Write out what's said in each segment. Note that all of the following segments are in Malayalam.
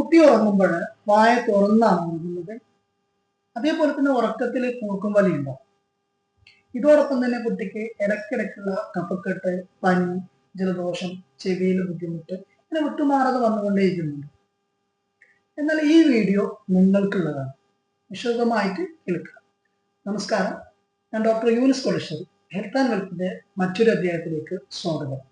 കുട്ടി ഉറങ്ങുമ്പോൾ വായ തുറന്നാണ് ഉറങ്ങുന്നത്. അതേപോലെ തന്നെ ഉറക്കത്തിൽ കൂർക്കും വലി ഉണ്ടാവും ഇതോടൊപ്പം തന്നെ കുട്ടിക്ക് ഇടയ്ക്കിടയ്ക്കുള്ള കഫക്കെട്ട് പനി ജലദോഷം ചെവിയിൽ ബുദ്ധിമുട്ട് ഇങ്ങനെ വിട്ടുമാറാതെ വന്നുകൊണ്ടേയിരിക്കുന്നുണ്ട്. എന്നാൽ ഈ വീഡിയോ നിങ്ങൾക്കുള്ളതാണ്. വിശദമായിട്ട് കേൾക്കുക നമസ്കാരം. ഞാൻ doctor Younis Kolassery health and വെൽത്തിന്റെ മറ്റൊരു അധ്യായത്തിലേക്ക് സ്വാഗതം.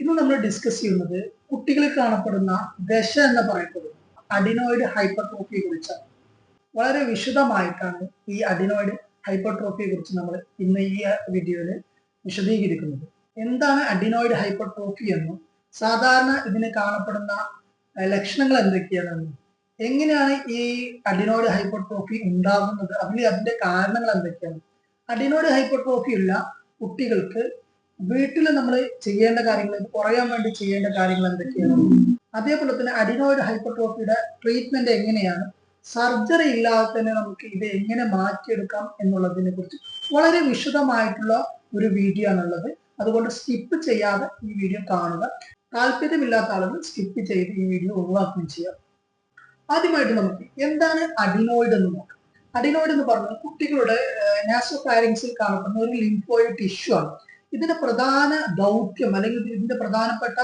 ഇന്ന് നമ്മൾ ഡിസ്കസ് ചെയ്യുന്നത് കുട്ടികളിൽ കാണപ്പെടുന്ന ദശ എന്ന് പറയപ്പെടുന്ന അഡിനോയിഡ് ഹൈപ്പർട്രോഫിയെ കുറിച്ചാണ്. വളരെ വിശദമായിട്ടാണ് ഈ അഡിനോയിഡ് ഹൈപ്പർട്രോഫിയെ കുറിച്ച് നമ്മൾ ഇന്ന് ഈ വീഡിയോയിൽ വിശദീകരിക്കുന്നത്. എന്താണ് അഡിനോയിഡ് ഹൈപ്പർട്രോഫി എന്നും സാധാരണ ഇതിന് കാണപ്പെടുന്ന ലക്ഷണങ്ങൾ എന്തൊക്കെയാണെന്നും എങ്ങനെയാണ് ഈ അഡിനോയിഡ് ഹൈപ്പർട്രോഫി ഉണ്ടാകുന്നത് അതിൽ അതിന്റെ കാരണങ്ങൾ എന്തൊക്കെയാണ്? അഡിനോയിഡ് ഹൈപ്പർട്രോഫി ഉള്ള കുട്ടികൾക്ക് വീട്ടിൽ നമ്മൾ ചെയ്യേണ്ട കാര്യങ്ങൾ കുറയാൻ വേണ്ടി ചെയ്യേണ്ട കാര്യങ്ങൾ എന്തൊക്കെയാണ്? അതേപോലെ തന്നെ അഡിനോയിഡ് ഹൈപ്പർട്രോഫിയുടെ ട്രീറ്റ്മെന്റ് എങ്ങനെയാണ്? സർജറി ഇല്ലാതെ തന്നെ നമുക്ക് ഇത് എങ്ങനെ മാറ്റിയെടുക്കാം എന്നുള്ളതിനെ കുറിച്ച് വളരെ വിശദമായിട്ടുള്ള ഒരു വീഡിയോ ആണുള്ളത്. അതുകൊണ്ട് സ്കിപ്പ് ചെയ്യാതെ ഈ വീഡിയോ കാണുക. താല്പര്യമില്ലാത്ത ആളുകൾ സ്കിപ്പ് ചെയ്ത് ഈ വീഡിയോ ഒഴിവാക്കുകയും ചെയ്യാം ആദ്യമായിട്ട് നമുക്ക് എന്താണ് അഡിനോയിഡ് എന്ന് നോക്കാം. അഡിനോയിഡ് എന്ന് പറഞ്ഞാൽ കുട്ടികളുടെ നാസോഫാരിങ്സിൽ കാണപ്പെടുന്ന ഒരു ലിംഫോയിഡ് ടിഷ്യൂ ആണ്. ഇതിന്റെ പ്രധാന ദൗത്യം അല്ലെങ്കിൽ ഇതിന്റെ പ്രധാനപ്പെട്ട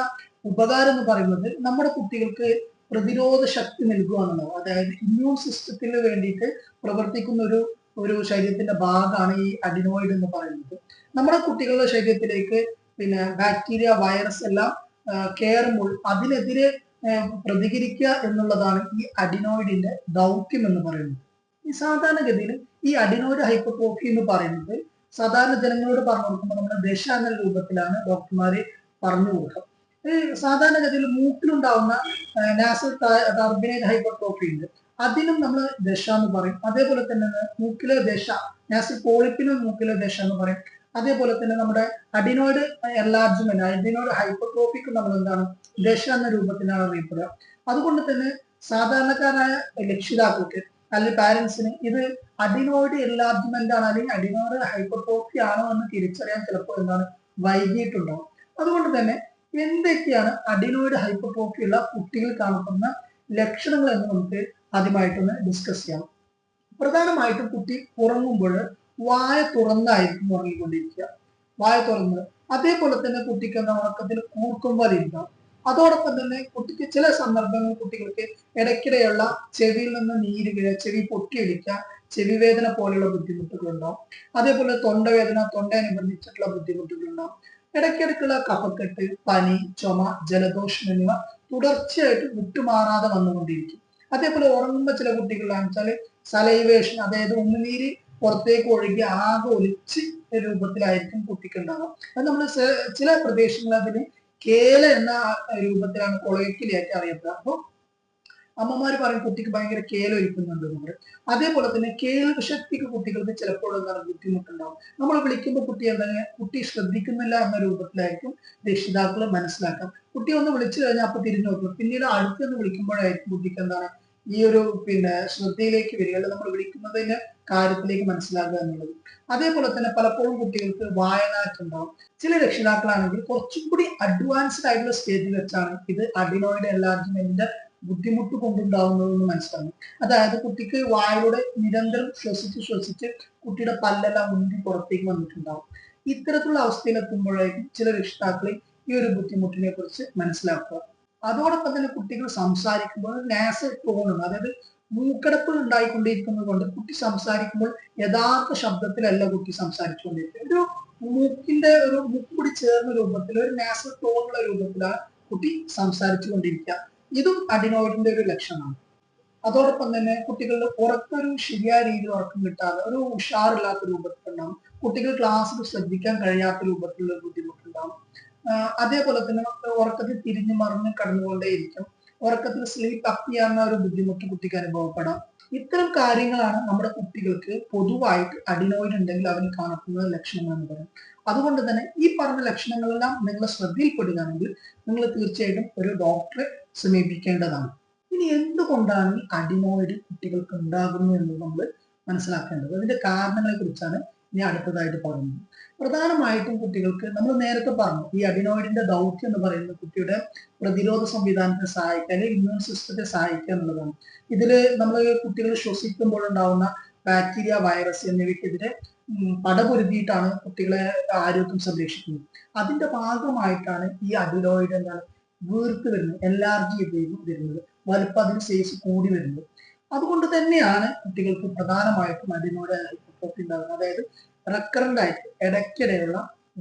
ഉപകാരം എന്ന് പറയുന്നത് നമ്മുടെ കുട്ടികൾക്ക് പ്രതിരോധ ശക്തി നൽകുക എന്നുള്ളത് അതായത് ഇമ്മ്യൂൺ സിസ്റ്റത്തിന് വേണ്ടിയിട്ട് പ്രവർത്തിക്കുന്ന ഒരു ഒരു ശരീരത്തിന്റെ ഭാഗമാണ് ഈ അഡിനോയിഡ് എന്ന് പറയുന്നത്. നമ്മുടെ കുട്ടികളുടെ ശരീരത്തിലേക്ക് പിന്നെ ബാക്ടീരിയ വൈറസ് എല്ലാം കയറുമ്പോൾ അതിനെതിരെ പ്രതികരിക്കുക എന്നുള്ളതാണ് ഈ അഡിനോയിഡിന്റെ ദൗത്യം എന്ന് പറയുന്നത്. ഈ സാധാരണഗതിയിൽ ഈ അഡിനോയിഡ് ഹൈപ്പോട്രോഫി എന്ന് പറയുന്നത് സാധാരണ ജനങ്ങളോട് പറഞ്ഞു കൊടുക്കുമ്പോൾ നമ്മുടെ ദശ എന്ന രൂപത്തിലാണ് ഡോക്ടർമാര് പറഞ്ഞു കൊടുക്കുക സാധാരണഗതിയിൽ മൂക്കിലുണ്ടാവുന്ന നാസൽ ടർബിനേറ്റ് ഹൈപ്പർട്രോഫി ഉണ്ട്. അതിനും നമ്മൾ ദശ എന്ന് പറയും. അതേപോലെ തന്നെ മൂക്കിലെ ദശ നാസൽ പോളിപ്പിനും മൂക്കിലെ ദശ എന്ന് പറയും. അതേപോലെ തന്നെ നമ്മുടെ അഡിനോയിഡ് എൻലാർജ്മെന്റ് അഡിനോയിഡ് ഹൈപ്പർട്രോഫിക്ക് നമ്മൾ എന്താണ് ദശ എന്ന രൂപത്തിലാണ് അറിയപ്പെടുക. അതുകൊണ്ട് തന്നെ സാധാരണക്കാരായ രക്ഷിതാക്കൾക്ക് അല്ലെങ്കിൽ പാരന്റ്സിന് ഇത് അഡിനോയിഡ് എൻലാർജ്മെന്റ് ആണ് അല്ലെങ്കിൽ അഡിനോയിഡ് ഹൈപ്പർട്രോഫി ആണോ എന്ന് തിരിച്ചറിയാൻ ചിലപ്പോൾ എന്താണ് വൈകിട്ടുണ്ടാവും അതുകൊണ്ട് തന്നെ എന്തൊക്കെയാണ് അഡിനോയിഡ് ഹൈപ്പർട്രോഫി ഉള്ള കുട്ടികൾ കാണപ്പെടുന്ന ലക്ഷണങ്ങൾ എന്ന് നമുക്ക് ആദ്യമായിട്ടൊന്ന് ഡിസ്കസ് ചെയ്യാം. പ്രധാനമായിട്ടും കുട്ടി ഉറങ്ങുമ്പോൾ വായ തുറന്നായിരിക്കും ഉറങ്ങിക്കൊണ്ടിരിക്കുക. വായ തുറന്ന് അതേപോലെ തന്നെ കുട്ടിക്ക് എന്താ ഉറക്കത്തിൽ കൂർക്കും വലി ഉണ്ടാവും അതോടൊപ്പം തന്നെ കുട്ടിക്ക് ചില സന്ദർഭങ്ങളിൽ കുട്ടികൾക്ക് ഇടയ്ക്കിടെയുള്ള ചെവിയിൽ നിന്ന് നീര് വീഴുക ചെവി പൊട്ടിയൊലിക്കുക ചെവി വേദന പോലെയുള്ള ബുദ്ധിമുട്ടുകൾ ഉണ്ടാവും അതേപോലെ തൊണ്ടവേദന തൊണ്ടയനുബന്ധിച്ചിട്ടുള്ള ബുദ്ധിമുട്ടുകൾ ഉണ്ടാവും ഇടയ്ക്കിടയ്ക്കുള്ള കഫക്കെട്ട് പനി ചുമ ജലദോഷം എന്നിവ തുടർച്ചയായിട്ട് വിട്ടുമാറാതെ വന്നുകൊണ്ടിരിക്കും. അതേപോലെ ഉറങ്ങുമ്പോൾ ചില കുട്ടികളാണ്. വെച്ചാൽ സലൈവേഷൻ അതായത് ഉണ്ണുനീര് പുറത്തേക്ക് ഒഴുകി ആകെ ഒലിച്ച് രൂപത്തിലായിരിക്കും കുട്ടിക്ക് ഉണ്ടാവുക അത് നമ്മൾ ചില പ്രദേശങ്ങളിൽ അതിന് കേല എന്ന രൂപത്തിലാണ് കൊളയക്കിലേക്ക് അറിയപ്പെടുക. അപ്പോൾ അമ്മമാര് പറയും കുട്ടിക്ക് ഭയങ്കര കേല ഒലിക്കുന്നുണ്ട് എന്ന് പറയും. അതേപോലെ തന്നെ കേൾവി ശക്തിക്ക് കുട്ടികൾക്ക് ചിലപ്പോൾ എന്താണ് ബുദ്ധിമുട്ടുണ്ടാവും. നമ്മൾ വിളിക്കുമ്പോൾ കുട്ടി എന്താണ് കുട്ടി ശ്രദ്ധിക്കുന്നില്ല എന്ന രൂപത്തിലായിരിക്കും രക്ഷിതാക്കൾ മനസ്സിലാക്കാം കുട്ടി ഒന്ന് വിളിച്ചു കഴിഞ്ഞാൽ അപ്പൊ തിരിഞ്ഞു നോക്കും പിന്നീട് അടുത്തൊന്ന് വിളിക്കുമ്പോഴായിരിക്കും കുട്ടിക്ക് എന്താണ് ഈ ഒരു പിന്നെ ശ്രദ്ധയിലേക്ക് വരിക. നമ്മൾ വിളിക്കുന്നതിന്റെ കാര്യത്തിലേക്ക് മനസ്സിലാക്കുക എന്നുള്ളത്. അതേപോലെ തന്നെ പലപ്പോഴും കുട്ടികൾക്ക് വായനാറ്റുണ്ടാവും. ചില രക്ഷിതാക്കളാണെങ്കിൽ കുറച്ചും കൂടി അഡ്വാൻസ്ഡ് ആയിട്ടുള്ള സ്റ്റേജിൽ വെച്ചാണ് ഇത് അഡിനോയിഡ് എൻലാർജ്മെന്റിന്റെ ബുദ്ധിമുട്ട് കൊണ്ടുണ്ടാവുന്നതെന്ന് മനസ്സിലാകും അതായത് കുട്ടിക്ക് വായിലൂടെ നിരന്തരം ശ്വസിച്ച് ശ്വസിച്ച് കുട്ടിയുടെ പല്ലെല്ലാം ഉന്തി പുറത്തേക്ക് വന്നിട്ടുണ്ടാവും. ഇത്തരത്തിലുള്ള അവസ്ഥയിലെത്തുമ്പോഴേക്കും ചില രക്ഷിതാക്കൾ ഈ ഒരു ബുദ്ധിമുട്ടിനെ കുറിച്ച് മനസ്സിലാക്കുക. അതോടൊപ്പം തന്നെ കുട്ടികൾ സംസാരിക്കുമ്പോൾ നാസൽ ടോണും അതായത് മൂക്കടപ്പ് ഉണ്ടായിക്കൊണ്ടിരിക്കുന്നത് കൊണ്ട് കുട്ടി സംസാരിക്കുമ്പോൾ യഥാർത്ഥ ശബ്ദത്തിലല്ല കുട്ടി സംസാരിച്ചുകൊണ്ടിരിക്കുന്നത്. ഒരു മൂക്കിന്റെ ഒരു മൂക്ക് കൂടി ചേർന്ന രൂപത്തിൽ ഒരു നാസൽ ടോണുള്ള രൂപത്തിലാണ് കുട്ടി സംസാരിച്ചു കൊണ്ടിരിക്കുക ഇതും അഡിനോയിഡിന്റെ ഒരു ലക്ഷണമാണ്. അതോടൊപ്പം തന്നെ കുട്ടികളുടെ ഉറക്കൊരു ശരിയായ രീതിയിൽ ഉറക്കം കിട്ടാതെ ഒരു ഉഷാറില്ലാത്ത രൂപത്തിലുണ്ടാവും. കുട്ടികൾ ക്ലാസ്സിൽ ശ്രദ്ധിക്കാൻ കഴിയാത്ത രൂപത്തിലുള്ള ബുദ്ധിമുട്ടുണ്ടാവും. അതേപോലെ തന്നെ ഉറക്കത്തിൽ തിരിഞ്ഞു മറിഞ്ഞ് കടന്നുകൊണ്ടേയിരിക്കും. ഉറക്കത്തിൽ സ്ലീപ്പ് അപ്നിയ എന്ന ഒരു ബുദ്ധിമുട്ട് കുട്ടിക്ക് അനുഭവപ്പെടാം. ഇത്തരം കാര്യങ്ങളാണ് നമ്മുടെ കുട്ടികൾക്ക് പൊതുവായിട്ട് അഡിനോയിഡ് ഉണ്ടെങ്കിൽ അവന് കാണപ്പെടുന്ന ലക്ഷണങ്ങൾ എന്ന് പറയും. അതുകൊണ്ട് തന്നെ ഈ പറഞ്ഞ ലക്ഷണങ്ങളെല്ലാം നിങ്ങളെ ശ്രദ്ധയിൽപ്പെടുകയാണെങ്കിൽ നിങ്ങൾ തീർച്ചയായിട്ടും ഒരു ഡോക്ടറെ സമീപിക്കേണ്ടതാണ്. ഇനി എന്തുകൊണ്ടാണ് ഈ അഡിനോയിഡ് കുട്ടികൾക്ക് ഉണ്ടാകുന്നത് എന്ന് നമ്മൾ മനസ്സിലാക്കേണ്ടത്? അതിന്റെ കാരണങ്ങളെ കുറിച്ചാണ് ഇനി അടുത്തതായിട്ട് പറയുന്നത് പ്രധാനമായിട്ടും കുട്ടികൾക്ക് നമ്മൾ നേരത്തെ പറഞ്ഞു ഈ അഡിനോയിഡിന്റെ ദൗത്യം എന്ന് പറയുന്നത് കുട്ടിയുടെ പ്രതിരോധ സംവിധാനത്തെ സഹായിക്കുക അല്ലെങ്കിൽ ഇമ്മ്യൂൺ സിസ്റ്റത്തെ സഹായിക്കുക എന്നുള്ളതാണ്. ഇതിൽ നമ്മൾ കുട്ടികൾ ശ്വസിക്കുമ്പോൾ ഉണ്ടാവുന്ന ബാക്ടീരിയ വൈറസ് എന്നിവയ്ക്കെതിരെ പടപൊരുതിയിട്ടാണ് കുട്ടികളെ ആരോഗ്യം സംരക്ഷിക്കുന്നത്. അതിന്റെ ഭാഗമായിട്ടാണ് ഈ അഡിനോയിഡ് എന്താണ് വീർത്ത് വരുന്നത് എലാർജി വരുന്നത്. വലുപ്പം അതിന് സൈസ് കൂടി വരുന്നത്. അതുകൊണ്ട് തന്നെയാണ് കുട്ടികൾക്ക് പ്രധാനമായിട്ടും അതിനോട് ഉണ്ടാകുന്നത് അതായത് റെക്കറന്റ് ആയിട്ട് ഇടയ്ക്കിടെയുള്ള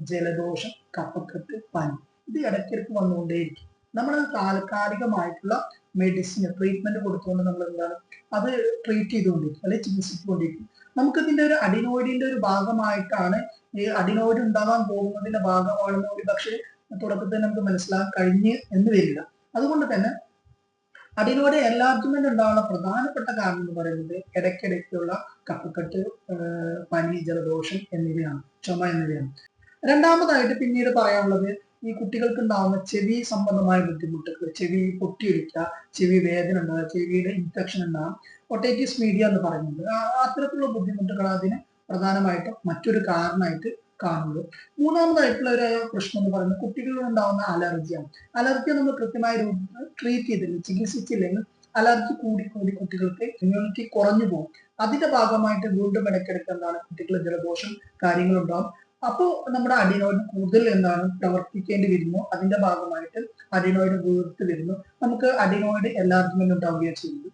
ജലദോഷം കഫക്കെട്ട് പനി ഇത് ഇടയ്ക്കിടയ്ക്ക് വന്നുകൊണ്ടേയിരിക്കും. നമ്മൾ താൽക്കാലികമായിട്ടുള്ള മെഡിസിൻ ട്രീറ്റ്മെന്റ് കൊടുത്തുകൊണ്ട് നമ്മൾ എന്താണ്? അത് ട്രീറ്റ് ചെയ്തുകൊണ്ടിരിക്കും അല്ലെങ്കിൽ ചികിത്സിച്ചുകൊണ്ടിരിക്കും. നമുക്ക് ഇതിന്റെ ഒരു അഡിനോയിഡിന്റെ ഒരു ഭാഗമായിട്ടാണ് ഈ അഡിനോയിഡ് ഉണ്ടാകാൻ പോകുന്നതിന്റെ ഭാഗമാണെന്ന് ഒരു പക്ഷേ തുടക്കത്തിൽ നമുക്ക് മനസ്സിലാക്കാൻ കഴിഞ്ഞ് എന്ന് വരില്ല. അതുകൊണ്ട് തന്നെ അഡിനോയിഡ് എൻലാർജ്മെന്റ് ഉണ്ടാകാനുള്ള പ്രധാനപ്പെട്ട കാരണം എന്ന് പറയുന്നത് ഇടയ്ക്കിടയ്ക്കുള്ള കഫക്കെട്ട് പനി ജലദോഷം എന്നിവയാണ് ചുമ എന്നിവയാണ്. രണ്ടാമതായിട്ട് പിന്നീട് പറയാനുള്ളത് ഈ കുട്ടികൾക്ക് ഉണ്ടാകുന്ന ചെവി സംബന്ധമായ ബുദ്ധിമുട്ടുകൾ ചെവി പൊട്ടിയൊലിക്കുക ചെവി വേദന ഉണ്ടാകുക ചെവിയുടെ ഇൻഫെക്ഷൻ ഉണ്ടാകും ഒട്ടേറ്റിസ് മീഡിയ എന്ന് പറയുന്നത്. അത്തരത്തിലുള്ള ബുദ്ധിമുട്ടുകൾ അതിന് പ്രധാനമായിട്ടും മറ്റൊരു കാരണമായിട്ട് കാണുന്നത്. മൂന്നാമതായിട്ടുള്ള ഒരു പ്രശ്നം എന്ന് പറയുന്നത് കുട്ടികളിൽ ഉണ്ടാകുന്ന അലർജിയാണ്. അലർജി നമ്മൾ കൃത്യമായ രൂപത്തിൽ ട്രീറ്റ് ചെയ്തില്ല ചികിത്സിച്ചില്ലെങ്കിൽ അലർജി കൂടി കൂടി കുട്ടികൾക്ക് ഇമ്മ്യൂണിറ്റി കുറഞ്ഞു പോകും. അതിന്റെ ഭാഗമായിട്ട് വീണ്ടും ഇടയ്ക്കിടയ്ക്ക് എന്താണ് കുട്ടികൾ ജലദോഷം കാര്യങ്ങളുണ്ടാവും. അപ്പോൾ നമ്മുടെ അഡിനോയിഡ് കൂടുതൽ എന്താണ് പ്രവർത്തിക്കേണ്ടി വരുന്നു? അതിന്റെ ഭാഗമായിട്ട് അഡിനോയിഡ് വീർത്ത് വരുന്നു. നമുക്ക് അഡിനോയിഡ് എല്ലാവർക്കും ഉണ്ടാവുകയാണ് ചെയ്യുന്നത്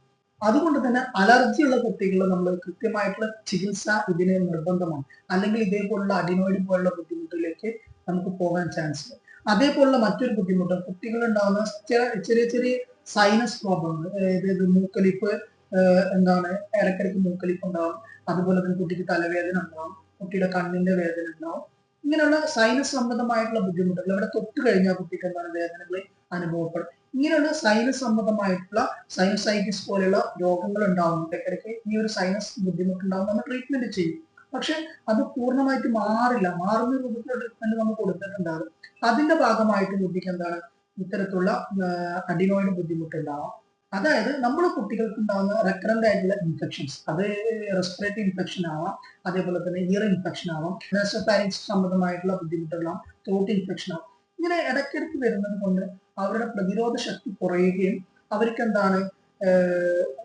അതുകൊണ്ട് തന്നെ അലർജിയുള്ള കുട്ടികൾ നമ്മൾ കൃത്യമായിട്ടുള്ള ചികിത്സ ഇതിന് നിർബന്ധമാണ്. അല്ലെങ്കിൽ ഇതേപോലുള്ള അഡിനോയിഡ് പോലുള്ള ബുദ്ധിമുട്ടിലേക്ക് നമുക്ക് പോകാൻ ചാൻസ് ഉണ്ട് അതേപോലുള്ള മറ്റൊരു ബുദ്ധിമുട്ട് കുട്ടികൾ ഉണ്ടാകുന്ന ചെറിയ ചെറിയ സൈനസ് പ്രോബ്ലം അതായത് മൂക്കലിപ്പ് എന്താണ് ഇടയ്ക്കിടയ്ക്ക് മൂക്കലിപ്പ് ഉണ്ടാവും. അതുപോലെ തന്നെ കുട്ടിക്ക് തലവേദന ഉണ്ടാവും കുട്ടിയുടെ കണ്ണിന്റെ വേദന ഉണ്ടാവും. ഇങ്ങനെയുള്ള സൈനസ് സംബന്ധമായിട്ടുള്ള ബുദ്ധിമുട്ടുകൾ ഇവിടെ തൊട്ട് കഴിഞ്ഞാൽ കുട്ടിക്ക് എന്താണ് വേദനകൾ അനുഭവപ്പെടും. ഇങ്ങനെയുള്ള സൈനസ് സംബന്ധമായിട്ടുള്ള സൈനസൈറ്റിസ് പോലെയുള്ള രോഗങ്ങൾ ഉണ്ടാവും ഇടയ്ക്കിടയ്ക്ക് ഈ ഒരു സൈനസ് ബുദ്ധിമുട്ടുണ്ടാവും. നമ്മൾ ട്രീറ്റ്മെന്റ് ചെയ്യും. പക്ഷെ അത് പൂർണമായിട്ട് മാറില്ല. മാറുന്ന രൂപത്തിലുള്ള ട്രീറ്റ്മെന്റ് നമ്മൾ കൊടുത്തിട്ടുണ്ടാകും. അതിന്റെ ഭാഗമായിട്ട് കുട്ടിക്ക് എന്താണ്? ഇത്തരത്തിലുള്ള അഡിനോയിഡ് ബുദ്ധിമുട്ടുണ്ടാവാം. അതായത് നമ്മുടെ കുട്ടികൾക്ക് ഉണ്ടാകുന്ന റെക്കറന്റ് ആയിട്ടുള്ള ഇൻഫെക്ഷൻസ് അത് റെസ്പിറേറ്ററി ഇൻഫെക്ഷൻ ആവാം. അതേപോലെ തന്നെ ഇയർ ഇൻഫെക്ഷൻ ആവാം. നെസോപാരിക്സ് സംബന്ധമായിട്ടുള്ള ബുദ്ധിമുട്ടുകളാം ത്രോട്ട് ഇൻഫെക്ഷൻ ആവാം. ഇങ്ങനെ ഇടയ്ക്കിടയ്ക്ക് വരുന്നത് കൊണ്ട് അവരുടെ പ്രതിരോധ ശക്തി കുറയുകയും അവർക്ക് എന്താണ്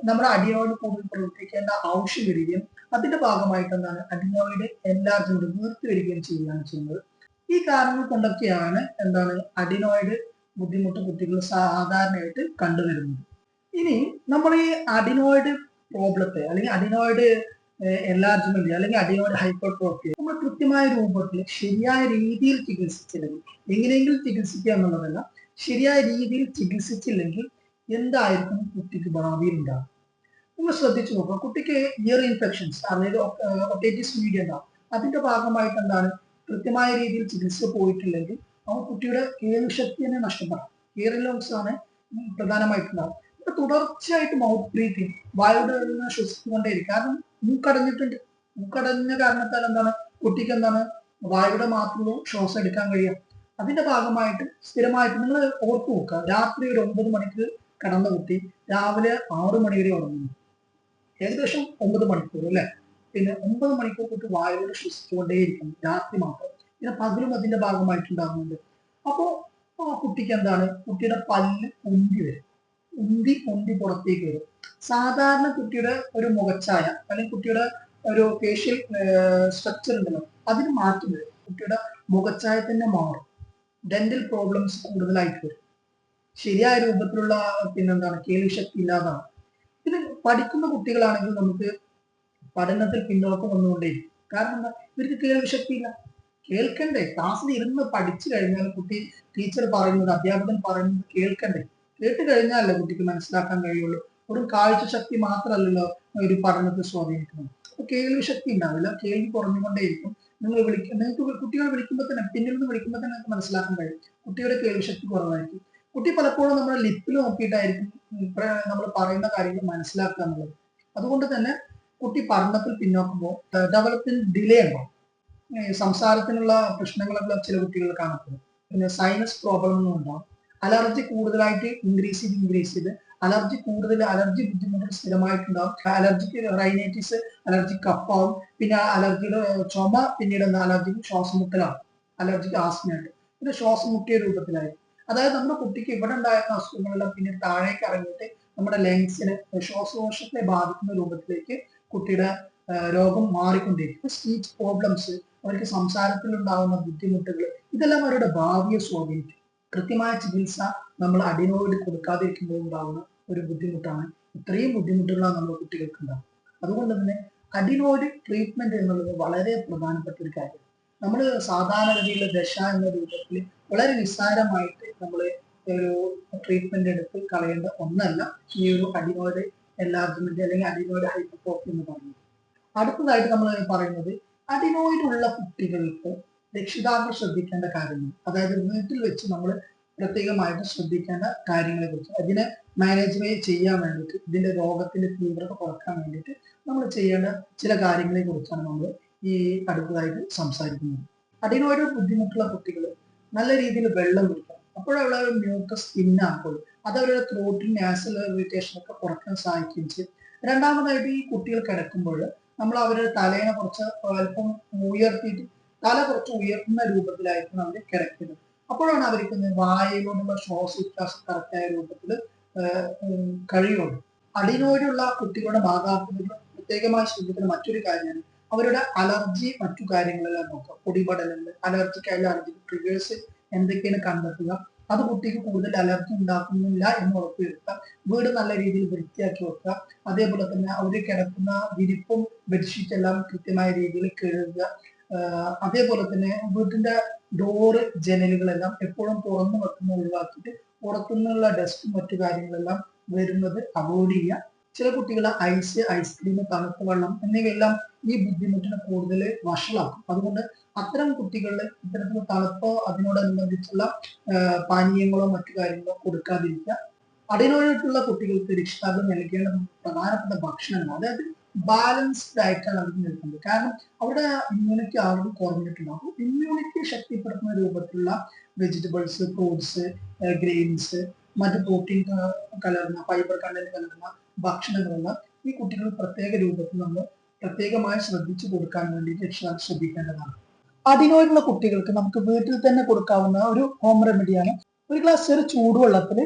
നമ്മുടെ അഡിനോയിഡ് കൂടുതൽ പ്രവർത്തിക്കേണ്ട ആവശ്യം വരികയും അതിന്റെ ഭാഗമായിട്ട് എന്താണ് അഡിനോയിഡ് എല്ലാവർക്കും നിർത്തി വരികയും ചെയ്യുകയാണ് ചെയ്യുന്നത്. ഈ കാരണങ്ങൾ കൊണ്ടൊക്കെയാണ് എന്താണ് അഡിനോയിഡ് ബുദ്ധിമുട്ട് കുട്ടികൾ സാധാരണയായിട്ട് കണ്ടുവരുന്നത്. ഇനി നമ്മൾ ഈ അഡിനോയിഡ് പ്രോബ്ലത്തെ അല്ലെങ്കിൽ അഡിനോയിഡ് എൻലാർജ്മെന്റ് അല്ലെങ്കിൽ അടിയോട് ഹൈപ്പോട്രോഫി. നമ്മൾ കൃത്യമായ രൂപത്തിൽ ശരിയായ രീതിയിൽ ചികിത്സിച്ചില്ലെങ്കിൽ എങ്ങനെയെങ്കിലും ചികിത്സിക്കുക എന്നുള്ളതല്ല ശരിയായ രീതിയിൽ ചികിത്സിച്ചില്ലെങ്കിൽ എന്തായിരിക്കും കുട്ടിക്ക് ഭാവിയിൽ ഉണ്ടാകും നമ്മൾ ശ്രദ്ധിച്ചു നോക്കുക. കുട്ടിക്ക് ഇയർ ഇൻഫെക്ഷൻസ് അതായത് ഒട്ടേറ്റിസ് മീഡിയ ഉണ്ടാവും. അതിന്റെ ഭാഗമായിട്ട് എന്താണ്? കൃത്യമായ രീതിയിൽ ചികിത്സ പോയിട്ടില്ലെങ്കിൽ ആ കുട്ടിയുടെ കേൾവിശക്തി തന്നെ നഷ്ടപ്പെടാം. ഇയർ ലോങ്സ് ആണ് പ്രധാനമായിട്ടുണ്ടാവും തുടർച്ചയായിട്ട് മൗത്ത് ബ്രീത്തിങ് വായുടെ ശ്വസിച്ചുകൊണ്ടേയിരിക്കും. കാരണം മൂക്കടഞ്ഞിട്ടുണ്ട് മൂക്കടഞ്ഞ കാരണത്താൽ എന്താണ്? കുട്ടിക്ക് എന്താണ്? വായുടെ മാത്രവും ശ്വാസം എടുക്കാൻ കഴിയാം. അതിന്റെ ഭാഗമായിട്ട് സ്ഥിരമായിട്ട് നിങ്ങൾ ഓർത്തു നോക്കുക. രാത്രി ഒരു ഒമ്പത് മണിക്ക് കിടന്ന കുട്ടി രാവിലെ ആറു മണി വരെ ഉറങ്ങുന്നു. ഏകദേശം ഒമ്പത് മണിക്കൂർ അല്ലെ? പിന്നെ ഒമ്പത് മണിക്കൂർ കുട്ടി വായുവോട് ശ്വസിച്ചുകൊണ്ടേയിരിക്കും രാത്രി മാത്രം. പിന്നെ പകലും അതിന്റെ ഭാഗമായിട്ടുണ്ടാകുന്നുണ്ട്. അപ്പോ ആ കുട്ടിക്ക് എന്താണ്? കുട്ടിയുടെ പല്ല് പൊന്തി വരും. ഉന്തി ഉന്തി പുറത്തേക്ക് വരും. സാധാരണ കുട്ടിയുടെ ഒരു മുഖച്ഛായ അല്ലെങ്കിൽ കുട്ടിയുടെ ഒരു ഫേഷ്യൽ സ്ട്രക്ചർ ഉണ്ടല്ലോ അതിന് മാറ്റം വരും. കുട്ടിയുടെ മുഖച്ഛായ തന്നെ മാറും. ഡെന്റൽ പ്രോബ്ലംസ് കൂടുതലായിട്ട് വരും. ശരിയായ രൂപത്തിലുള്ള പിന്നെന്താണ് കേൾവി ശക്തി ഇല്ലാതാണ്. ഇത് പഠിക്കുന്ന കുട്ടികളാണെങ്കിൽ നമുക്ക് പഠനത്തിൽ പിന്നോക്കം വന്നുകൊണ്ടേ കാരണം എന്താ? ഇവർക്ക് കേൾവി ശക്തിയില്ല കേൾക്കണ്ടേ? ക്ലാസ്സിൽ ഇരുന്ന് പഠിച്ചു കഴിഞ്ഞാൽ കുട്ടി ടീച്ചർ പറയുന്നത് അധ്യാപകൻ പറയുന്നത് കേൾക്കണ്ടേ? കേട്ട് കഴിഞ്ഞാലല്ലേ കുട്ടിക്ക് മനസ്സിലാക്കാൻ കഴിയുള്ളൂ. ഒരു കാഴ്ച ശക്തി മാത്രമല്ലല്ലോ ഒരു പഠനത്തെ സ്വാധീനിക്കുന്നത്. കേൾവി ശക്തി ഉണ്ടാവില്ല. കേൾവി കുറഞ്ഞുകൊണ്ടേയിരിക്കും. നിങ്ങൾ വിളിക്ക നിങ്ങൾക്ക് കുട്ടികളെ വിളിക്കുമ്പോൾ തന്നെ പിന്നിൽ നിന്ന് വിളിക്കുമ്പോൾ തന്നെ നിങ്ങൾക്ക് മനസ്സിലാക്കാൻ കഴിയും. കുട്ടിയുടെ കേൾവി ശക്തി കുറവായിരിക്കും. കുട്ടി പലപ്പോഴും നമ്മുടെ ലിപ്പിൽ നോക്കിയിട്ടായിരിക്കും നമ്മൾ പറയുന്ന കാര്യങ്ങൾ മനസ്സിലാക്കുക എന്നുള്ളത്. അതുകൊണ്ട് തന്നെ കുട്ടി പഠനത്തിൽ പിന്നോക്കുമ്പോൾ ഡെവലപ്മെന്റ് ഡിലേ ഉണ്ടാവും സംസാരത്തിനുള്ള പ്രശ്നങ്ങളൊക്കെ ചില കുട്ടികൾ കാണപ്പെടും. പിന്നെ സൈനസ് പ്രോബ്ലം ഉണ്ടാവും അലർജി കൂടുതലായിട്ട് ഇൻക്രീസ് ചെയ്ത് ഇൻക്രീസ് ചെയ്ത്. അലർജി കൂടുതൽ അലർജി ബുദ്ധിമുട്ടുകൾ സ്ഥിരമായിട്ടുണ്ടാവും. അലർജിക്ക് റൈനൈറ്റിസ് അലർജി കപ്പാവും. പിന്നെ അലർജിയുടെ ചുമ പിന്നീട് എന്താ അലർജിക്ക് ശ്വാസമുട്ടലാണ്. അലർജിക്ക് ആസ്മയുണ്ട് ഇത് ശ്വാസമുട്ടിയ രൂപത്തിലായി അതായത് നമ്മുടെ കുട്ടിക്ക് ഇവിടെ ഉണ്ടായിരുന്ന അസുഖങ്ങളെല്ലാം പിന്നെ താഴേക്ക് ഇറങ്ങിയിട്ട് നമ്മുടെ ലങ്സിന് ശ്വാസകോശത്തെ ബാധിക്കുന്ന രൂപത്തിലേക്ക് കുട്ടിയുടെ രോഗം മാറിക്കൊണ്ടിരിക്കും. സ്പീച്ച് പ്രോബ്ലംസ് അവർക്ക് സംസാരത്തിൽ ഉണ്ടാകുന്ന ബുദ്ധിമുട്ടുകൾ ഇതെല്ലാം അവരുടെ ഭാവിയെ സ്വാധീനിക്കും. കൃത്യമായ ചികിത്സ നമ്മൾ അഡിനോയിഡ് കൊടുക്കാതിരിക്കുമ്പോൾ ഉണ്ടാകുന്ന ഒരു ബുദ്ധിമുട്ടാണ്. ഇത്രയും ബുദ്ധിമുട്ടുകളാണ് നമ്മുടെ കുട്ടികൾക്ക് ഉണ്ടാകും അതുകൊണ്ട് തന്നെ അഡിനോയിഡ് ട്രീറ്റ്മെന്റ് എന്നുള്ളത് വളരെ പ്രധാനപ്പെട്ട ഒരു കാര്യം. നമ്മൾ സാധാരണഗതിയിൽ ദശ എന്ന രൂപത്തിൽ വളരെ നിസ്സാരമായിട്ട് നമ്മൾ ഒരു ട്രീറ്റ്മെന്റ് എടുത്ത് കളയേണ്ട ഒന്നല്ല ഈ ഒരു അഡിനോയിഡ് എല്ലാർജ്മെന്റ് അല്ലെങ്കിൽ അഡിനോയിഡ് ഹൈപ്പർട്രോഫി എന്ന് പറയുന്നത്. അടുത്തതായിട്ട് നമ്മൾ പറയുന്നത് അഡിനോയിഡ് ഉള്ള കുട്ടികൾക്ക് രക്ഷിതാക്കൾ ശ്രദ്ധിക്കേണ്ട കാര്യങ്ങൾ. അതായത് വീട്ടിൽ വെച്ച് നമ്മൾ പ്രത്യേകമായിട്ട് ശ്രദ്ധിക്കേണ്ട കാര്യങ്ങളെ കുറിച്ച് അതിനെ മാനേജ്മെന്റ് ചെയ്യാൻ വേണ്ടിയിട്ട് ഇതിന്റെ രോഗത്തിന്റെ തീവ്രത കുറയ്ക്കാൻ വേണ്ടിയിട്ട് നമ്മൾ ചെയ്യേണ്ട ചില കാര്യങ്ങളെ കുറിച്ചാണ് നമ്മൾ ഈ അടുത്തതായിട്ട് സംസാരിക്കുന്നത്. അഡിനോയിഡ് ബുദ്ധിമുട്ടുള്ള കുട്ടികൾ നല്ല രീതിയിൽ വെള്ളം കുടിക്കണം. അപ്പോഴുള്ള മ്യൂക്കസ് സ്കിന്നാകുള്ളൂ അത് അവരുടെ ത്രോട്ടിൽ നാസൽ ഇറിറ്റേഷൻ ഒക്കെ കുറയ്ക്കാൻ സഹായിക്കുകയും ചെയ്യും. രണ്ടാമതായിട്ട് ഈ കുട്ടികൾ കിടക്കുമ്പോൾ നമ്മൾ അവരുടെ തലേനെ കുറച്ച് അല്പം ഉയർത്തിയിട്ട് തല കുറച്ച് ഉയർത്തുന്ന രൂപത്തിലായിരിക്കും അവർ കിടക്കുന്നത്. അപ്പോഴാണ് അവർക്ക് ഇന്ന് വായയിലോട്ടുള്ള ശ്വാസോച്ഛ്വാസം കറക്റ്റായ രൂപത്തിൽ കഴിയുള്ളൂ. അടിനോടുള്ള കുട്ടികളുടെ മാതാപിതാക്കൾ പ്രത്യേകമായി ശ്രദ്ധിക്കുന്ന മറ്റൊരു കാര്യമാണ് അവരുടെ അലർജി മറ്റു കാര്യങ്ങളെല്ലാം നോക്കുക. പൊടിപടലുണ്ട് അലർജിക്കായുള്ള അലർജി ട്രിഗേഴ്സ് എന്തൊക്കെയാണ് കണ്ടെത്തുക? അത് കുട്ടിക്ക് കൂടുതൽ അലർജി ഉണ്ടാക്കുന്നില്ല എന്ന് ഉറപ്പുവരുത്തുക. വീട് നല്ല രീതിയിൽ വൃത്തിയാക്കി വെക്കുക. അതേപോലെ തന്നെ അവർ കിടക്കുന്ന വിരിപ്പും ബെഡ്ഷീറ്റ് എല്ലാം കൃത്യമായ രീതിയിൽ കഴുകുക. അതേപോലെ തന്നെ വീട്ടിന്റെ ഡോറ് ജനലുകളെല്ലാം എപ്പോഴും തുറന്നു വെക്കുന്ന ഒഴിവാക്കിയിട്ട് പുറത്തുനിന്നുള്ള ഡസ്റ്റും മറ്റു കാര്യങ്ങളെല്ലാം വരുന്നത് അവോയ്ഡ് ചെയ്യുക. ചില കുട്ടികൾ ഐസ് ഐസ്ക്രീം തണുത്ത വെള്ളം എന്നിവയെല്ലാം ഈ ബുദ്ധിമുട്ടിനെ കൂടുതൽ വഷളാക്കും. അതുകൊണ്ട് അത്തരം കുട്ടികളിൽ ഇത്തരത്തിലുള്ള തണുപ്പോ അതിനോടനുബന്ധിച്ചുള്ള പാനീയങ്ങളോ മറ്റു കാര്യങ്ങളോ കൊടുക്കാതിരിക്കുക. അടിനോയിട്ടുള്ള കുട്ടികൾക്ക് രക്ഷിതാക്കൾ നൽകേണ്ട പ്രധാനപ്പെട്ട ഭക്ഷണങ്ങൾ. അതായത് ബാലൻസ്ഡ് ആയിട്ടാണ് അവർക്ക് നിൽക്കുന്നത് കാരണം അവരുടെ ഇമ്മ്യൂണിറ്റി ആളുകൾ കുറഞ്ഞിട്ടുണ്ടാകും ഇമ്മ്യൂണിറ്റി ശക്തിപ്പെടുത്തുന്ന രൂപത്തിലുള്ള വെജിറ്റബിൾസ് ഫ്രൂട്ട്സ് ഗ്രെയിൻസ് മറ്റ് പ്രോട്ടീൻ കലർന്ന ഫൈബർ കണ്ടന്റ് കലർന്ന ഭക്ഷണങ്ങളെല്ലാം ഈ കുട്ടികൾ പ്രത്യേക രൂപത്തിൽ നമ്മൾ പ്രത്യേകമായി ശ്രദ്ധിച്ചു കൊടുക്കാൻ വേണ്ടി രക്ഷിതാക്കൾ ശ്രദ്ധിക്കേണ്ടതാണ്. അതിനോടുള്ള കുട്ടികൾക്ക് നമുക്ക് വീട്ടിൽ തന്നെ കൊടുക്കാവുന്ന ഒരു ഹോം റെമഡിയാണ് ഒരു ഗ്ലാസ് ചെറു ചൂടുവെള്ളത്തിൽ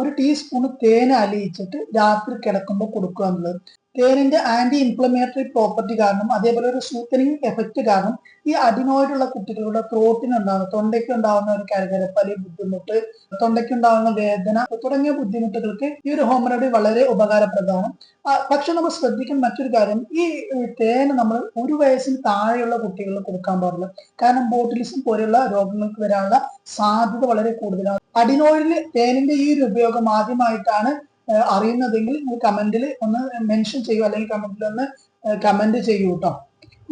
ഒരു ടീസ്പൂൺ തേൻ അലിയിച്ചിട്ട് രാത്രി കിടക്കുമ്പോൾ കൊടുക്കുക എന്നുള്ളത്. തേനിന്റെ ആന്റി ഇൻഫ്ലമേറ്ററി പ്രോപ്പർട്ടി കാരണം അതേപോലെ ഒരു സൂത്തനിങ് എഫക്റ്റ് കാരണം ഈ അഡിനോയിഡുള്ള കുട്ടികളുടെ ത്രോട്ടിന് ഉണ്ടാകുന്ന തൊണ്ടയ്ക്ക് ഉണ്ടാകുന്ന ഒരു കരകരപ്പലി ബുദ്ധിമുട്ട് തൊണ്ടയ്ക്ക് ഉണ്ടാകുന്ന വേദന തുടങ്ങിയ ബുദ്ധിമുട്ടുകൾക്ക് ഈ ഒരു ഹോം റെമഡി വളരെ ഉപകാരപ്രദമാണ്. പക്ഷെ നമ്മൾ ശ്രദ്ധിക്കുന്ന മറ്റൊരു കാര്യം ഈ തേൻ നമ്മൾ ഒരു വയസ്സിന് താഴെയുള്ള കുട്ടികളിൽ കൊടുക്കാൻ പാടില്ല. കാരണം ബോട്ടിലിസം പോലെയുള്ള രോഗങ്ങൾക്ക് വരാനുള്ള സാധ്യത വളരെ കൂടുതലാണ്. അഡിനോയിഡിൽ തേനിന്റെ ഈ ഒരു ഉപയോഗം ആദ്യമായിട്ടാണ് അറിയുന്നതെങ്കിൽ കമന്റിൽ ഒന്ന് മെൻഷൻ ചെയ്യൂ അല്ലെങ്കിൽ കമന്റിൽ ഒന്ന് കമന്റ് ചെയ്യൂ കേട്ടോ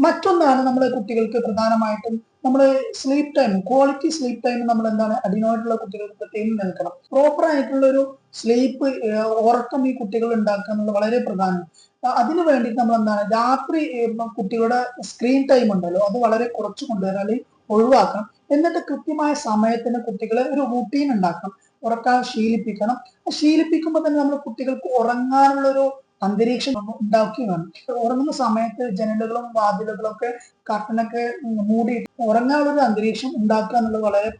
മറ്റൊന്നാണ് നമ്മൾ കുട്ടികൾക്ക് പ്രധാനമായിട്ടും നമ്മൾ sleep time quality sleep time നമ്മൾ എന്താണ് അടിനോയിട്ടുള്ള കുട്ടികൾക്ക് പ്രത്യേകം നൽകണം. പ്രോപ്പർ ആയിട്ടുള്ള ഒരു സ്ലീപ്പ് ഉറക്കം ഈ കുട്ടികൾ ഉണ്ടാക്കുക എന്നുള്ളത് വളരെ പ്രധാനം. അതിനു വേണ്ടിയിട്ട് നമ്മൾ എന്താണ് രാത്രി കുട്ടികളുടെ സ്ക്രീൻ ടൈം ഉണ്ടല്ലോ അത് വളരെ കുറച്ച് കൊണ്ടുവരാൻ ഒഴിവാക്കണം. എന്നിട്ട് കൃത്യമായ സമയത്തിന് കുട്ടികളെ ഒരു റൂട്ടീൻ ഉണ്ടാക്കണം. ഉറക്കാൻ ശീലിപ്പിക്കണം. ശീലിപ്പിക്കുമ്പോൾ തന്നെ നമ്മൾ കുട്ടികൾക്ക് ഉറങ്ങാനുള്ള ഒരു അന്തരീക്ഷം ഉണ്ടാക്കുകയാണ്. ഉറങ്ങുന്ന സമയത്ത് ജനലുകളും വാതിലുകളും ഒക്കെ കർട്ടനൊക്കെ മൂടിയിട്ട് ഉറങ്ങാനുള്ള ഒരു അന്തരീക്ഷം ഉണ്ടാക്കുക എന്നുള്ളത് വളരെ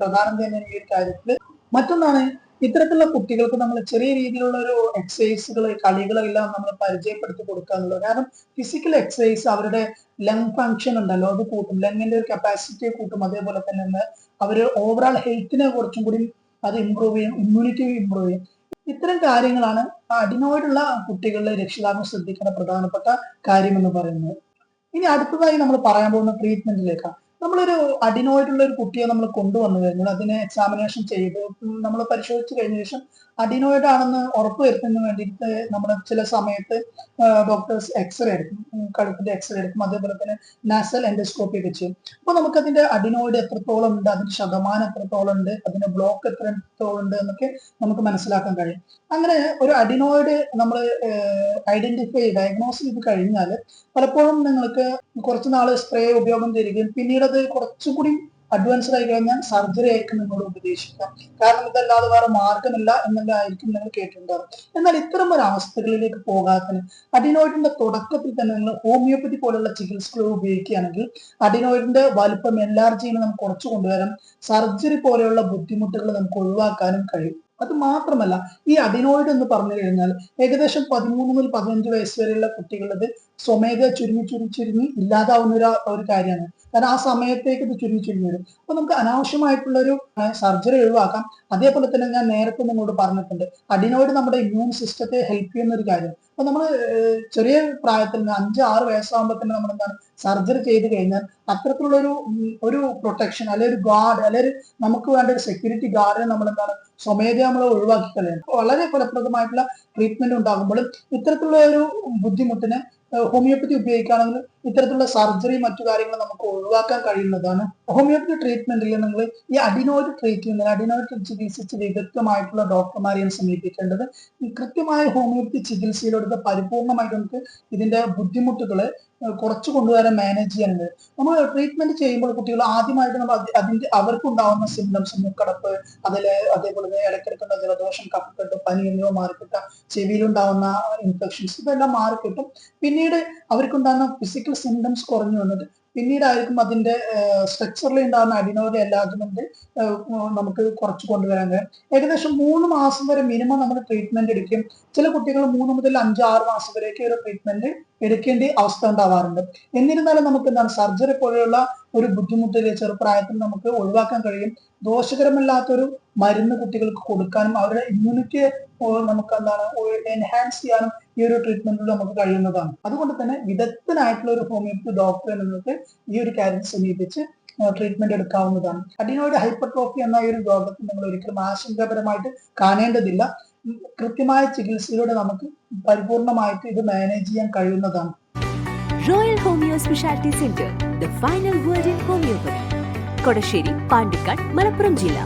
പ്രധാനം തന്നെയാണ് ഈ കാര്യത്തിൽ മറ്റൊന്നാണ് ഇത്തരത്തിലുള്ള കുട്ടികൾക്ക് നമ്മൾ ചെറിയ രീതിയിലുള്ള ഒരു എക്സസൈസുകൾ കളികളെല്ലാം നമ്മൾ പരിചയപ്പെടുത്തി കൊടുക്കുക എന്നുള്ളത്. കാരണം ഫിസിക്കൽ എക്സസൈസ് അവരുടെ ലങ് ഫങ്ഷൻ ഉണ്ടല്ലോ അത് കൂട്ടും. ലങ്ങിന്റെ ഒരു കപ്പാസിറ്റിയെ കൂട്ടും. അതേപോലെ തന്നെ അവർ ഓവറോൾ ഹെൽത്തിനെ കുറച്ചും കൂടി അത് ഇമ്പ്രൂവ് ചെയ്യും ഇമ്മ്യൂണിറ്റി ഇമ്പ്രൂവ് ചെയ്യും. ഇത്തരം കാര്യങ്ങളാണ് അഡിനോയിഡുള്ള കുട്ടികളിലെ രക്ഷിതാക്കൾ ശ്രദ്ധിക്കേണ്ട പ്രധാനപ്പെട്ട കാര്യം എന്ന് പറയുന്നത്. ഇനി അടുത്തതായി നമ്മൾ പറയാൻ പോകുന്ന ട്രീറ്റ്മെന്റിലേക്കാണ് നമ്മളൊരു അഡിനോയിഡുള്ള ഒരു കുട്ടിയെ നമ്മൾ കൊണ്ടുവന്നു കഴിഞ്ഞാൽ അതിനെ എക്സാമിനേഷൻ ചെയ്ത് നമ്മൾ പരിശോധിച്ചു കഴിഞ്ഞ ശേഷം അഡിനോയിഡ് ആണെന്ന് ഉറപ്പുവരുത്തുന്നതിന് വേണ്ടിയിട്ട് നമ്മൾ ചില സമയത്ത് ഡോക്ടേഴ്സ് എക്സ്റേ എടുക്കും കഴുത്തിന്റെ എക്സ്റേ എടുക്കും. അതേപോലെ തന്നെ നാസൽ എൻഡോസ്കോപ്പി ഒക്കെ ചെയ്യും. അപ്പോൾ നമുക്ക് അതിന്റെ അഡിനോയിഡ് എത്രത്തോളം ഉണ്ട് അതിന്റെ ശതമാനം എത്രത്തോളം ഉണ്ട് അതിന്റെ ബ്ലോക്ക് എത്രത്തോളം ഉണ്ട് എന്നൊക്കെ നമുക്ക് മനസ്സിലാക്കാൻ കഴിയും. അങ്ങനെ ഒരു അഡിനോയിഡ് നമ്മൾ ഐഡന്റിഫൈ ഡയഗ്നോസ് ചെയ്ത് കഴിഞ്ഞാൽ പലപ്പോഴും നിങ്ങൾക്ക് കുറച്ച് സ്പ്രേ ഉപയോഗം തരികയും പിന്നീട് അത് കുറച്ചുകൂടി അഡ്വാൻസ്ഡ് ആയി കഴിഞ്ഞാൽ സർജറി ആയിരിക്കും നിങ്ങളോട് ഉപദേശിക്കാം കാരണം ഇതല്ലാതെ വേറെ മാർഗമില്ല എന്നുള്ളതായിരിക്കും നിങ്ങൾ കേട്ടിട്ടുണ്ടാവും എന്നാൽ ഇത്തരം ഒരു അവസ്ഥകളിലേക്ക് പോകാത്തതിന് അഡിനോയിഡിന്റെ തുടക്കത്തിൽ തന്നെ നിങ്ങൾ ഹോമിയോപ്പതി പോലുള്ള ചികിത്സകൾ ഉപയോഗിക്കുകയാണെങ്കിൽ അഡിനോയിഡിന്റെ വലുപ്പം എൻലാർജ് നമുക്ക് കുറച്ചു കൊണ്ടുവരാം. സർജറി പോലെയുള്ള ബുദ്ധിമുട്ടുകൾ നമുക്ക് ഒഴിവാക്കാനും കഴിയും. അത് മാത്രമല്ല ഈ അഡിനോയിഡ് എന്ന് പറഞ്ഞു കഴിഞ്ഞാൽ ഏകദേശം പതിമൂന്ന് മുതൽ പതിനഞ്ച് വയസ്സ് വരെയുള്ള കുട്ടികളത് സ്വമേധ ചുരുങ്ങി ചുരുങ്ങി ചുരുങ്ങി ഇല്ലാതാവുന്ന ഒരു ഒരു കാര്യമാണ്. കാരണം ആ സമയത്തേക്ക് ഇത് ചുരുങ്ങി ചുരുങ്ങി വരും. അപ്പൊ നമുക്ക് അനാവശ്യമായിട്ടുള്ള ഒരു സർജറി ഒഴിവാക്കാം. അതേപോലെ തന്നെ ഞാൻ നേരത്തെ നിങ്ങളോട് പറഞ്ഞിട്ടുണ്ട് അഡിനോയിഡ് നമ്മുടെ ഇമ്മ്യൂൺ സിസ്റ്റത്തെ ഹെൽപ്പ് ചെയ്യുന്ന ഒരു കാര്യം. അപ്പൊ നമ്മൾ ചെറിയ പ്രായത്തിൽ നിന്ന് അഞ്ച് ആറ് വയസ്സാകുമ്പോൾ തന്നെ നമ്മൾ എന്താണ് സർജറി ചെയ്ത് കഴിഞ്ഞാൽ അത്തരത്തിലുള്ള ഒരു ഒരു പ്രൊട്ടക്ഷൻ അല്ലെ ഒരു ഗാർഡ് അല്ലെ ഒരു നമുക്ക് വേണ്ട ഒരു സെക്യൂരിറ്റി ഗാർഡിനെ നമ്മൾ എന്താണ് സ്വമേധയാ നമ്മൾ ഒഴിവാക്കി കളയണം. വളരെ ഫലപ്രദമായിട്ടുള്ള ട്രീറ്റ്മെന്റ് ഉണ്ടാകുമ്പോൾ ഇത്തരത്തിലുള്ള ഒരു ബുദ്ധിമുട്ടിനെ ഹോമിയോപ്പതി ഉപയോഗിക്കുകയാണെങ്കിൽ ഇത്തരത്തിലുള്ള സർജറി മറ്റു കാര്യങ്ങൾ നമുക്ക് ഒഴിവാക്കാൻ കഴിയുന്നതാണ്. ഹോമിയോപ്പതി ട്രീറ്റ്മെന്റിൽ നിങ്ങൾ ഈ അഡിനോയിഡ് ട്രീറ്റ്മെന്റ് അഡിനോയിഡ് ചികിത്സിച്ച് വിദഗ്ധമായിട്ടുള്ള ഡോക്ടർമാരെയാണ് സമീപിക്കേണ്ടത് കൃത്യമായ ഹോമിയോപ്പതി ചികിത്സയിലൂടെ പരിപൂർണമായിട്ട് നമുക്ക് ഇതിന്റെ ബുദ്ധിമുട്ടുകളെ ഏഹ്, കുറച്ച് കൊണ്ടുവരാൻ മാനേജ് ചെയ്യാനുണ്ട്. നമ്മൾ ട്രീറ്റ്മെന്റ് ചെയ്യുമ്പോൾ കുട്ടികൾ ആദ്യമായിട്ട് നമ്മൾ അതിന്റെ അവർക്ക് അവർക്കുണ്ടാവുന്ന സിംറ്റംസ് മൂക്കടപ്പ് അതിലെ അതേപോലെ തന്നെ ഇടയ്ക്കിടയ്ക്കുള്ള ജലദോഷം കഫക്കെട്ട് പനി എന്നിവ മാറിക്കിട്ടുക ചെവിയിലുണ്ടാവുന്ന ഇൻഫെക്ഷൻസ് ഇതെല്ലാം മാറിക്കിട്ടും. പിന്നീട് അവർക്കുണ്ടാകുന്ന ഫിസിക്കൽ സിംറ്റംസ് കുറഞ്ഞു വന്നിട്ട് പിന്നീടായിരിക്കും അതിന്റെ സ്ട്രക്ചറിൽ ഉണ്ടാകുന്ന അഡിനോയിഡ് എല്ലാജുമെന്റ് നമുക്ക് കുറച്ച് കൊണ്ടുവരാൻ കഴിയും. ഏകദേശം മൂന്ന് മാസം വരെ മിനിമം നമ്മൾ ട്രീറ്റ്മെന്റ് എടുക്കും. ചില കുട്ടികൾ മൂന്ന് മുതൽ അഞ്ച് ആറ് മാസം വരെയൊക്കെ ഒരു ട്രീറ്റ്മെന്റ് എടുക്കേണ്ട അവസ്ഥ ഉണ്ടാവാറുണ്ട്. എന്നിരുന്നാലും നമുക്ക് എന്താണ് സർജറി പോലെയുള്ള ഒരു ബുദ്ധിമുട്ടിൽ ചെറുപ്രായത്തിൽ നമുക്ക് ഒഴിവാക്കാൻ കഴിയും. ദോഷകരമല്ലാത്തൊരു മരുന്ന് കുട്ടികൾക്ക് കൊടുക്കാനും അവരുടെ ഇമ്മ്യൂണിറ്റിയെ നമുക്ക് എന്താണ് എൻഹാൻസ് ചെയ്യാനും ഈ ഒരു ട്രീറ്റ്മെന്റിൽ നമുക്ക് കഴിയുന്നതാണ്. അതുകൊണ്ട് തന്നെ വിദഗ്ധനായിട്ടുള്ള ഒരു ഹോമിയോപ്പതി ഡോക്ടറെ നിങ്ങൾക്ക് ഈ ഒരു കാര്യം സമീപിച്ച് ട്രീറ്റ്മെന്റ് എടുക്കാവുന്നതാണ്. അഡിനോയിഡ് ഹൈപ്പർട്രോഫി എന്ന ഒരു രോഗത്തിൽ നമ്മൾ ഒരിക്കലും ആശങ്കാപരമായിട്ട് കാണേണ്ടതില്ല. കൃത്യമായ ചികിത്സയിലൂടെ നമുക്ക് പരിപൂർണമായിട്ട് ഇത് മാനേജ് ചെയ്യാൻ കഴിയുന്നതാണ്. Royal Homeo Speciality Centre the final word in homoeopathy Kodasseri Pandikkad Malappuram ജില്ല.